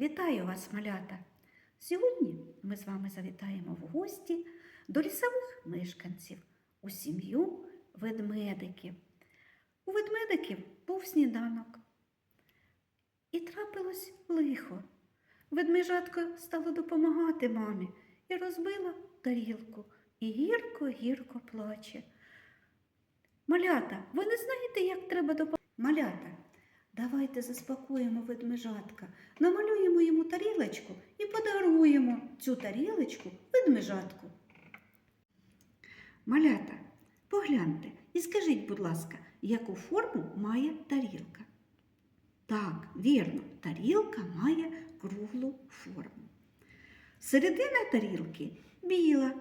Вітаю вас, малята! Сьогодні ми з вами завітаємо в гості до лісових мешканців у сім'ю ведмедиків. У ведмедиків був сніданок. І трапилось лихо. Ведмежатко стало допомагати мамі і розбила тарілку, і гірко-гірко плаче. Малята, ви не знаєте, як треба допомагати? Малята, давайте заспокоїмо ведмежатка, намалюємо йому тарілочку і подаруємо цю тарілочку ведмежатку. Малята, погляньте і скажіть, будь ласка, яку форму має тарілка? Так, вірно, тарілка має круглу форму. Середина тарілки біла,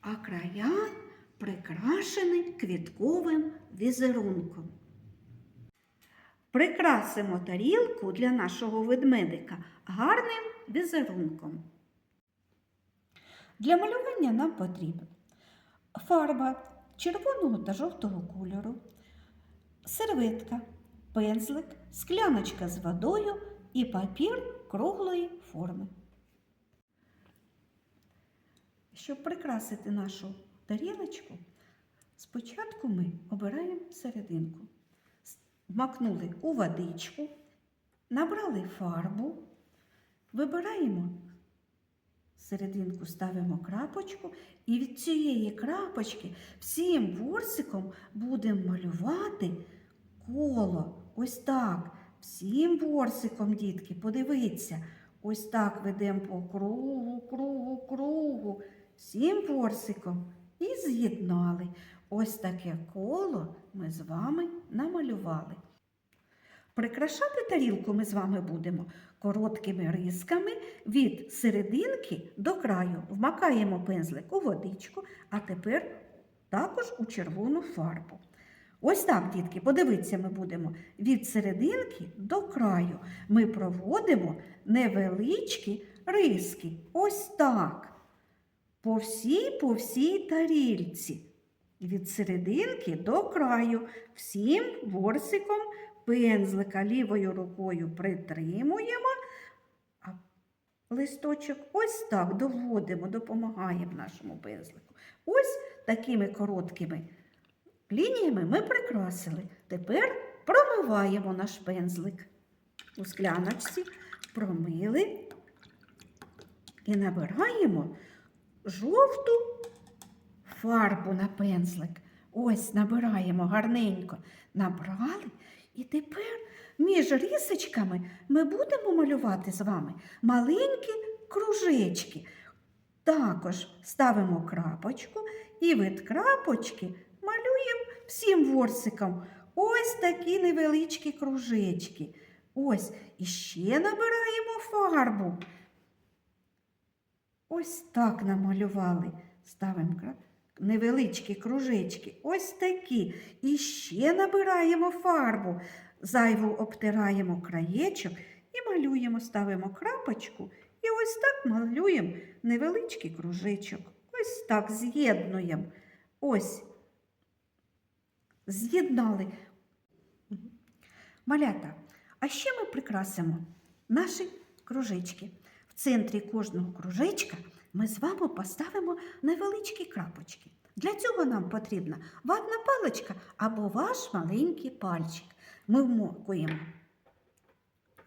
а края прикрашені квітковим візерунком. Прикрасимо тарілку для нашого ведмедика гарним візерунком. Для малювання нам потрібна фарба червоного та жовтого кольору, серветка, пензлик, скляночка з водою і папір круглої форми. Щоб прикрасити нашу тарілочку, спочатку ми обираємо серединку. Вмакнули у водичку, набрали фарбу, вибираємо серединку, ставимо крапочку, і від цієї крапочки всім ворсиком будемо малювати коло. Ось так. Всім ворсиком, дітки, подивіться. Ось так ведемо по кругу, кругу, кругу. Всім ворсиком і з'єднали. Ось таке коло ми з вами намалювали. Прикрашати тарілку ми з вами будемо короткими рисками від серединки до краю. Вмакаємо пензлик у водичку, а тепер також у червону фарбу. Ось так, дітки, подивіться, ми будемо від серединки до краю. Ми проводимо невеличкі риски. Ось так. По всій, по всій тарільці. Від серединки до краю. Всім ворсиком пензлика лівою рукою притримуємо, а листочок ось так доводимо, допомагаємо нашому пензлику. Ось такими короткими лініями ми прикрасили. Тепер промиваємо наш пензлик. У скляночці промили і набираємо жовту фарбу на пензлик. Ось набираємо гарненько. Набрали. І тепер між рисочками ми будемо малювати з вами маленькі кружечки. Також ставимо крапочку і від крапочки малюємо всім ворсиком ось такі невеличкі кружечки. Ось і ще набираємо фарбу. Ось так намалювали. Ставимо крапочку невеличкі кружечки, ось такі. І ще набираємо фарбу, зайву обтираємо краєчок і малюємо, ставимо крапочку і ось так малюємо невеличкий кружечок. Ось так з'єднуємо. Ось. З'єднали. Малята. А ще ми прикрасимо наші кружечки. В центрі кожного кружечка ми з вами поставимо невеличкі крапочки. Для цього нам потрібна ватна паличка або ваш маленький пальчик. Ми вмокуємо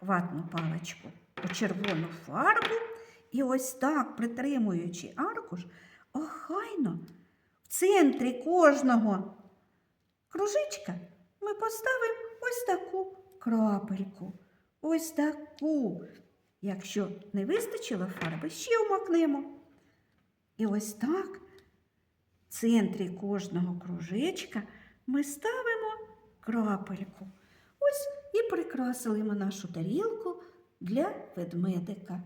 ватну паличку у червону фарбу і ось так, притримуючи аркуш, охайно в центрі кожного кружечка ми поставимо ось таку крапельку. Ось таку. Якщо не вистачило фарби, ще вмакнемо. І ось так в центрі кожного кружечка ми ставимо крапельку. Ось і прикрасили ми нашу тарілку для ведмедика.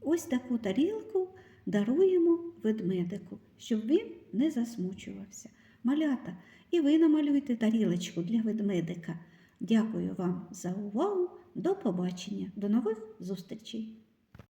Ось таку тарілку даруємо ведмедику, щоб він не засмучувався. Малята, і ви намалюйте тарілочку для ведмедика. Дякую вам за увагу. До побачення, до нових зустрічей!